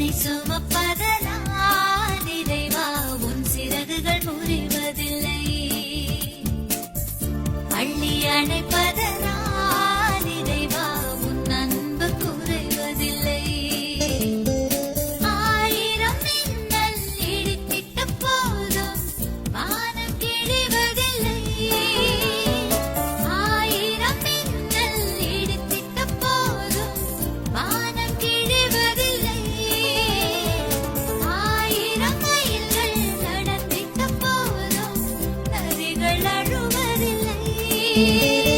என்னை சுமப்பதனால் you.